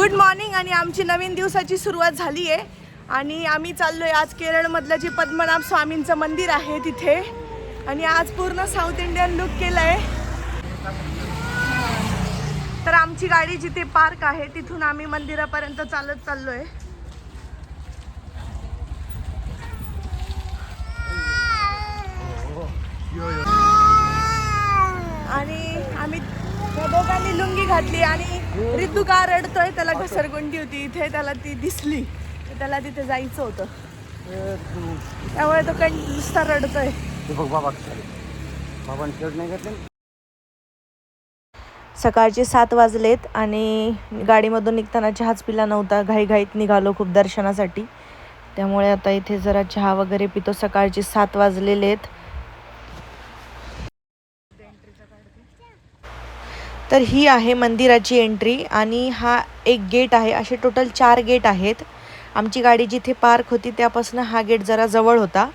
Good morning आणि आमची नवीन दिवसाची सुरुवात झाली आहे आणि आम्ही चाललो आहे आज केरळमधलं जे पद्मनाभ स्वामींचं मंदिर आहे तिथे. आणि आज पूर्ण साऊथ इंडियन लुक केलं आहे तर आमची गाडी जिथे पार्क आहे तिथून आम्ही मंदिरापर्यंत चालत चाललो आहे आणि आम्ही त्या दोघांनी लुंगी घातली आणि ऋतू का रडतोय त्याला घसरगुंडी होती. इथे त्याला ती दिसली. त्याला तिथे जायचं होतं. त्यामुळे तो काही नुसता रडतोय. ते बघ बाबा. बाबांनी शर्ट नाही घातले? सकाळचे सात वाजलेत आणि गाडीमधून निघताना चहाच पिला नव्हता. घाईघाईत निघालो खूप दर्शनासाठी. त्यामुळे आता इथे जरा चहा वगैरे पितो. सकाळचे सात वाजलेले आहेत तर ही आहे मंदिराची एंट्री आणि हा एक गेट आहे. असे टोटल चार गेट आहेत. आमची गाडी जिथे पार्क होती त्यापासून हा गेट जरा जवळ होता.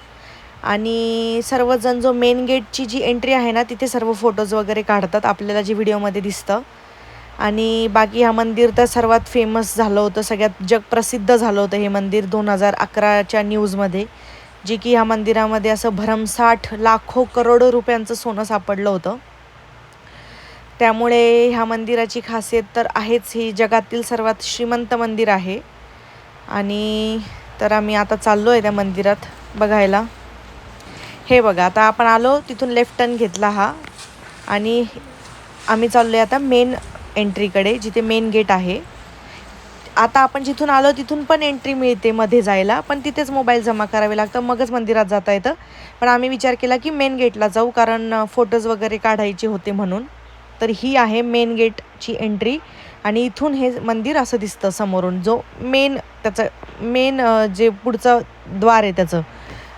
आणि सर्वजण जो मेन गेटची जी एंट्री आहे ना तिथे सर्व फोटोज वगैरे काढतात आपल्याला जे व्हिडिओमध्ये दिसतं. आणि बाकी हा मंदिर तर सर्वात फेमस झालं होतं सगळ्यात जगप्रसिद्ध झालं होतं हे मंदिर दोन हजार अकराच्या न्यूजमध्ये जे की ह्या मंदिरामध्ये असं भरमसाठ लाखो करोडो रुपयांचं सोनं सापडलं होतं. त्यामुळे ह्या मंदिराची खासियत तर आहेच. ही जगातील सर्वात श्रीमंत मंदिर आहे. आणि तर आम्ही आता चाललो आहे त्या मंदिरात बघायला. हे बघा आता आपण आलो तिथून लेफ्ट टर्न घेतला हा. आणि आम्ही चाललो आहे आता मेन एंट्रीकडे जिथे मेन गेट आहे. आता आपण जिथून आलो तिथून पण एंट्री मिळते मध्ये जायला. पण तिथेच मोबाईल जमा करावे लागतं मगच मंदिरात जाता येतं. पण आम्ही विचार केला की मेन गेटला जाऊ कारण फोटोज वगैरे काढायचे होते म्हणून. तर ही आहे मेन गेटची एंट्री आणि इथून हे मंदिर असं दिसतं समोरून. जो मेन त्याचं मेन जे पुढचं द्वार आहे त्याचं.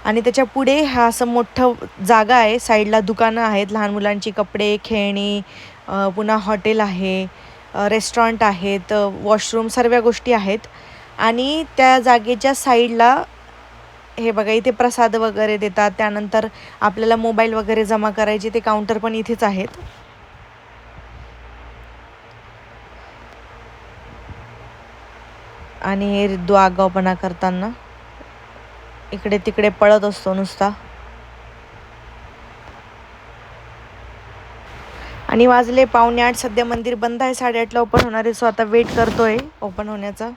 आणि त्याच्या पुढे हा असं मोठं जागा आहे. साईडला दुकानं आहेत. लहान मुलांची कपडे खेळणी पुन्हा हॉटेल आहे रेस्टॉरंट आहेत वॉशरूम सर्व गोष्टी आहेत. आणि त्या जागेच्या साईडला हे बघा इथे प्रसाद वगैरे देतात. त्यानंतर आपल्याला मोबाईल वगैरे जमा करायचे ते काउंटर पण इथेच आहेत. आणि हे रिद्दू आगावपणा करताना इकडे तिकडे पळत असतो नुसता. आणि वाजले पावणे आठ सध्या मंदिर बंद आहे साडेआठला ओपन होणार आहे सो आता वेट करतोय ओपन होण्याचा.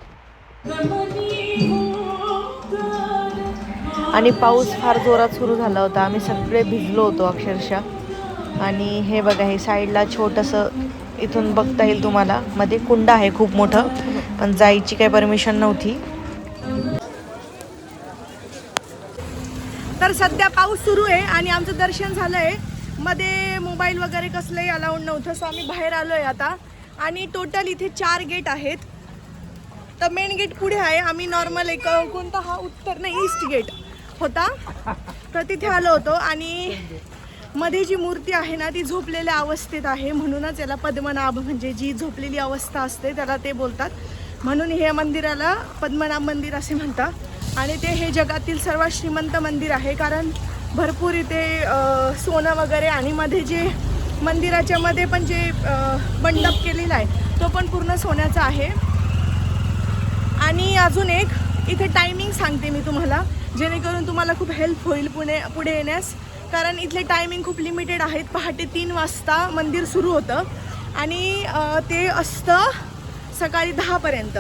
आणि पाऊस फार जोरात सुरू झाला होता आम्ही सगळे भिजलो होतो अक्षरशः. आणि हे बघा हे साईडला छोटंसं इथून बघता येईल तुम्हाला. मध्ये कुंड आहे खूप मोठं. पण जायची काही परमिशन नव्हती. तर सध्या पाऊस सुरू आहे आणि आमचं दर्शन झालंय. मध्ये मोबाईल वगैरे कसलंही अलाउड नव्हतं सो आम्ही बाहेर आलोय आता. आणि टोटल इथे चार गेट आहेत. तर मेन गेट पुढे आहे. आम्ही नॉर्मल एक कोणता हा उत्तर नाही ईस्ट गेट होता. तर तिथे आलो होतो आणि मध्ये जी मूर्ती आहे ना ती झोपलेल्या अवस्थेत आहे. म्हणूनच याला पद्मनाभ म्हणजे जी झोपलेली अवस्था असते त्याला ते बोलतात. म्हणून हे मंदिराला पद्मनाभ मंदिर असे म्हणतात. आणि ते हे जगातील सर्वात श्रीमंत मंदिर आहे. कारण भरपूर इथे सोनं वगैरे आणि मध्ये जे मंदिराच्या मध्ये पण जे मंडप केलेला आहे तो पण पूर्ण सोन्याचा आहे. आणि अजून एक इथे टायमिंग सांगते मी तुम्हाला जेणेकरून तुम्हाला खूप हेल्प होईल पुणे पुढे येण्यास. कारण इथले टायमिंग खूप लिमिटेड आहेत. पहाटे तीन वाजता मंदिर सुरू होतं. आणि ते असतं सकाळी दहापर्यंत.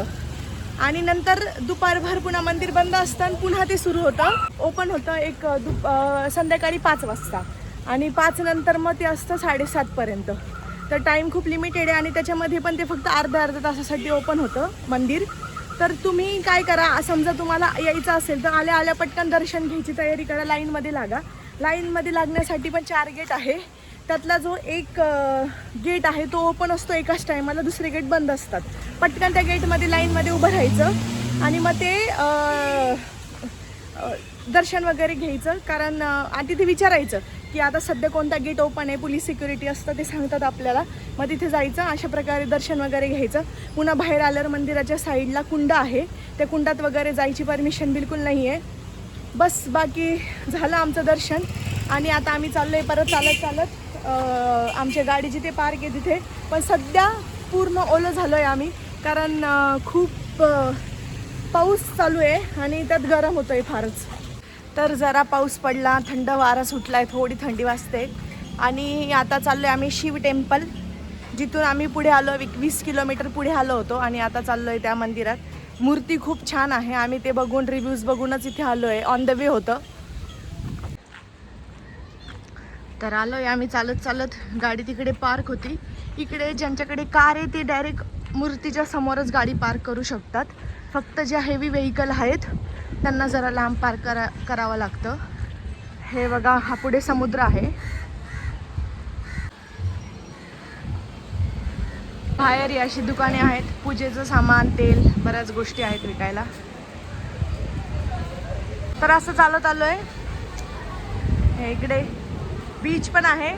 आणि नंतर दुपारभर पुन्हा मंदिर बंद असतं पुन्हा ते सुरू होतं. ओपन होतं एक दुप संध्याकाळी पाच वाजता. आणि पाच नंतर मग ते असतं साडेसातपर्यंत. तर टाईम खूप लिमिटेड आहे आणि त्याच्यामध्ये पण ते फक्त अर्धा अर्धा तासासाठी ओपन होतं मंदिर. तर तुम्ही काय करा समजा तुम्हाला यायचं असेल तर आल्या आल्या पटकन दर्शन घ्यायची तयारी करा. लाईनमध्ये लागा. लाईनमध्ये लागण्यासाठी पण चार गेट आहे. त्यातला जो एक गेट आहे तो ओपन असतो एकाच टायमाला दुसरे गेट बंद असतात. पटकन त्या गेटमध्ये लाईनमध्ये उभं राहायचं आणि मग ते दर्शन वगैरे घ्यायचं. कारण आधी ते तिथे विचारायचं की आता सध्या कोणता गेट ओपन आहे पोलीस सिक्युरिटी असतं ते सांगतात आपल्याला. मग तिथे जायचं अशा प्रकारे दर्शन वगैरे घ्यायचं. पुन्हा बाहेर आल्यावर मंदिराच्या साईडला कुंड आहे. त्या कुंडात वगैरे जायची परमिशन बिलकुल नाही आहे बस बाकी झालं आमचं दर्शन. आणि आता आम्ही चाललो आहे परत चालत चालत आमच्या गाडी जिथे पार्क आहे तिथे. पण सध्या पूर्ण ओलं झालो आहे आम्ही. कारण खूप पाऊस चालू आहे आणि त्यात गरम होतं आहे फारच. तर जरा पाऊस पडला थंड वारा सुटला आहे थोडी थंडी वाजते. आणि आता चाललो आहे आम्ही शिव टेम्पल जिथून आम्ही पुढे आलो एक वीस किलोमीटर पुढे आलो होतो आणि आता चाललो आहे त्या मंदिरात. मूर्ती खूप छान आहे. आम्ही ते बघून रिव्ह्यूज बघूनच इथे आलो आहे ऑन द वे होतं. तर आलो आहे आम्ही चालत चालत गाडी तिकडे पार्क होती. इकडे ज्यांच्याकडे कार आहे ते डायरेक्ट मूर्तीच्या समोरच गाडी पार्क करू शकतात. फक्त ज्या हेवी व्हेकल आहेत त्यांना जरा लांब पार्क करा करावं लागतं. हे बघा हा पुढे समुद्र आहे. बाहेर ही अशी दुकाने आहेत पूजेचं सामान तेल बऱ्याच गोष्टी आहेत विकायला. तर असं चालत आलो हे इकडे बीच पण आहे.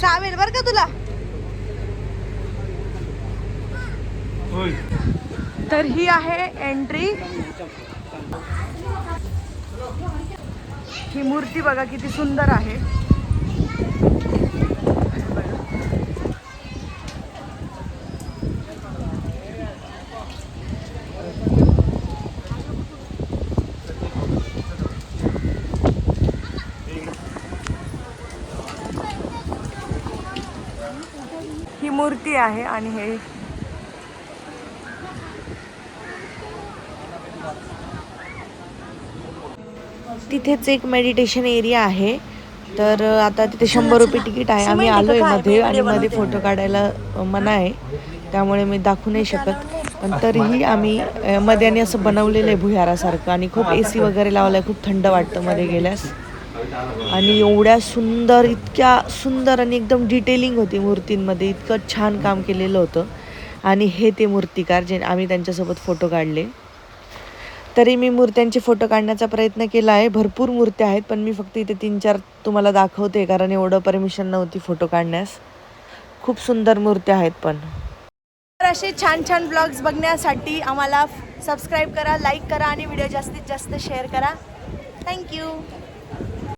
चालेल बरं का तुला? तर ही आहे एंट्री ही मूर्ती बघा किती सुंदर आहे. ही मूर्ती आहे आणि हे तिथेच एक मेडिटेशन एरिया आहे. तर आता तिथे शंभर रुपये तिकीट आहे. आम्ही आलो आहे? मध्ये आणि मध्ये फोटो काढायला मना आहे. त्यामुळे मी दाखवू नाही शकत. पण तरीही आम्ही मध्ये आणि असं बनवलेलं आहे भुयारासारखं. आणि खूप ए सी वगैरे लावलं आहे खूप थंड वाटतं मध्ये गेल्यास. आणि एवढ्या सुंदर इतक्या सुंदर आणि एकदम डिटेलिंग होती मूर्तींमध्ये. इतकं छान काम केलेलं होतं. आणि हे ते मूर्तिकार जे आम्ही त्यांच्यासोबत फोटो काढले. तरी मी मूर्त्यांचे फोटो काढण्याचा प्रयत्न केला आहे. भरपूर मूर्त्या आहेत पण मी फक्त इथे तीन चार तुम्हाला दाखवते कारण एवढं परमिशन नव्हती फोटो काढण्यास. खूप सुंदर मूर्त्या आहेत पण. तर असे छान छान ब्लॉग्स बघण्यासाठी आम्हाला सबस्क्राईब करा लाईक करा आणि व्हिडिओ जास्तीत जास्त शेअर करा. थँक्यू